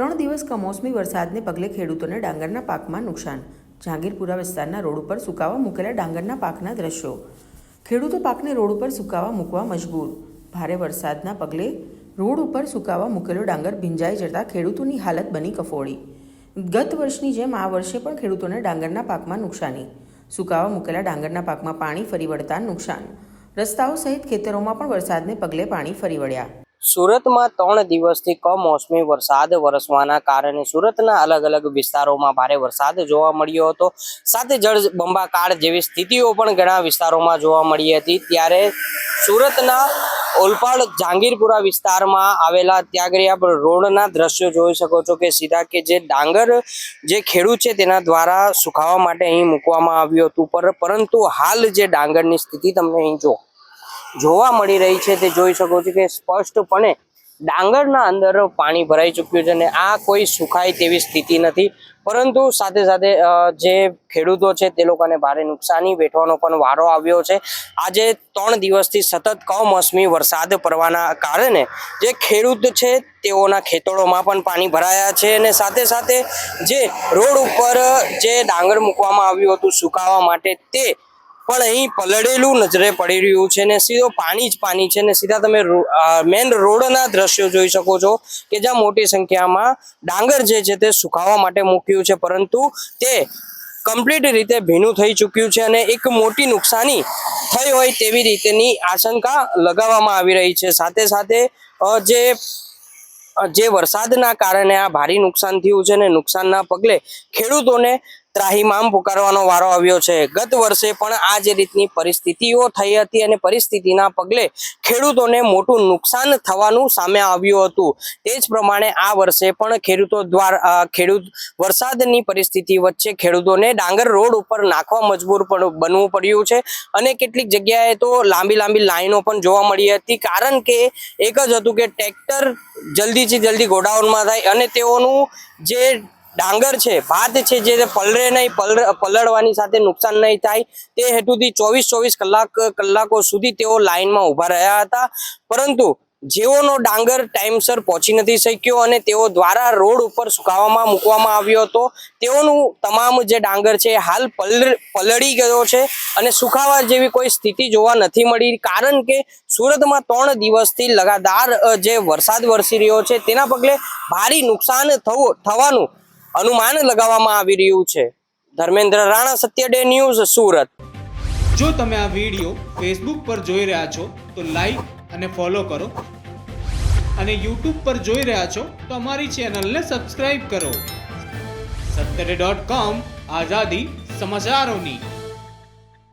ત્રણ દિવસ કમોસમી વરસાદને પગલે ખેડૂતોને ડાંગરના પાકમાં નુકસાન. જહાંગીરપુરા વિસ્તારના રોડ ઉપર સુકાવા મૂકેલા ડાંગરના પાકના દ્રશ્યો. ખેડૂતો પાકને રોડ ઉપર સુકાવા મૂકવા મજબૂર. ભારે વરસાદના પગલે રોડ ઉપર સુકાવા મૂકેલો ડાંગર ભીંજાઈ જતા ખેડૂતોની હાલત બની કફોડી. ગત વર્ષની જેમ આ વર્ષે પણ ખેડૂતોને ડાંગરના પાકમાં નુકસાની. સુકાવા મૂકેલા ડાંગરના પાકમાં પાણી ફરી વળતા નુકસાન. રસ્તાઓ સહિત ખેતરોમાં પણ વરસાદને પગલે પાણી ફરી વળ્યા. સુરતમાં ત્રણ દિવસથી કમોસમી વરસાદ વરસવાના કારણે સુરતના અલગ અલગ વિસ્તારોમાં ભારે વરસાદ જોવા મળ્યો હતો. સાથે જળ બંબાકાર જેવી સ્થિતિઓ પણ ઘણા વિસ્તારોમાં જોવા મળી હતી. ત્યારે સુરતના ઓલપાડ જહાંગીરપુરા વિસ્તારમાં આવેલા ત્યાગરિયા રોડના દ્રશ્યો જોઈ શકો છો કે સીધા કે જે ડાંગર જે ખેડૂત છે તેના દ્વારા સુખાવા માટે અહીં મૂકવામાં આવ્યું હતું. પર, પરંતુ હાલ જે ડાંગરની સ્થિતિ તમને અહીં જો જોવા મળી રહી છે તે જોઈ શકો છો કે સ્પષ્ટપણે ડાંગરના અંદર પાણી ભરાઈ ચૂક્યું છે અને આ કોઈ સુખાય તેવી સ્થિતિ નથી. પરંતુ સાથે સાથે જે ખેડૂતો છે તે લોકોને ભારે નુકસાની વેઠવાનો પણ વારો આવ્યો છે. આજે ત્રણ દિવસથી સતત કમોસમી વરસાદ પડવાના કારણે જે ખેડૂત છે તેઓના ખેતરોમાં પણ પાણી ભરાયા છે અને સાથે સાથે જે રોડ ઉપર જે ડાંગર મૂકવામાં આવ્યું હતું સુકાવા માટે તે પણ અહીં પલળેલું નજરે પડી રહ્યું છે ને સીધો પાણી જ પાણી છે ને સીધા તમે મેન રોડના દ્રશ્યો જોઈ શકો છો કે જ્યાં મોટી સંખ્યામાં ડાંગર જે છે તે સુકાવા માટે મૂક્યું છે, પરંતુ તે કમ્પ્લીટ રીતે ભીનું થઈ ચૂક્યું છે અને એક મોટી નુકસાની થઈ હોય તેવી રીતેની આશંકા લગાવવામાં આવી રહી છે. સાથે સાથે જે જે વરસાદના કારણે આ ભારે નુકસાન થયું છે ને નુકસાનના પગલે ખેડૂતોને ત્રાહિમામ પુકારવાનો વારો આવ્યો છે. ગત વર્ષે પણ આ જ રીતની પરિસ્થિતિઓ થઈ હતી અને પરિસ્થિતિના પગલે ખેડૂતોને મોટું નુકસાન થવાનું સામે આવ્યું હતું. તે જ પ્રમાણે આ વર્ષે પણ ખેડૂતો દ્વારા ખેડૂત વરસાદની પરિસ્થિતિ વચ્ચે ખેડૂતોને ડાંગર રોડ ઉપર નાખવા મજબૂર પણ બનવું પડ્યું છે અને કેટલીક જગ્યાએ તો લાંબી લાંબી લાઈનો પણ જોવા મળી હતી. કારણ કે એક જ હતું કે ટ્રેક્ટર જલ્દીથી જલ્દી ગોડાઉનમાં થાય અને તેઓનું જે ડાંગર છે, ભાત છે જે પલળે નહીં, પલળ, પલળવાની સાથે નુકસાન નહીં થાય, તે હેતુથી ચોવીસ ચોવીસ કલાક, કલાકો સુધી તેઓ લાઇનમાં ઊભા રહ્યા હતા. પરંતુ જેઓનો ડાંગર ટાઈમસર પહોંચી નથી શક્યો અને તેઓ દ્વારા રોડ ઉપર સુકાવામાં મૂકવામાં આવ્યો હતો, તેઓનું તમામ જે ડાંગર છે, હાલ પલળી ગયો છે અને સુકાવા જેવી કોઈ સ્થિતિ જોવા નથી મળી, કારણ કે સુરતમાં ત્રણ દિવસથી લગાતાર જે વરસાદ વરસી રહ્યો છે, તેના પગલે ભારે નુકસાન થવું, થવાનું અનુમાન લગાવવામાં આવી રહ્યું છે. Dharmendra Rana Satya day news, Surat. જો તમે આ વીડિયો ફેસબુક પર જોઈ રહ્યા છો, તો લાઈક અને ફોલો કરો. અને યુટ્યુબ પર જોઈ રહ્યા છો, તો અમારી ચેનલને સબસ્ક્રાઇબ કરો. સત્તરે ડોટ કોમ આઝાદી સમાચારોની.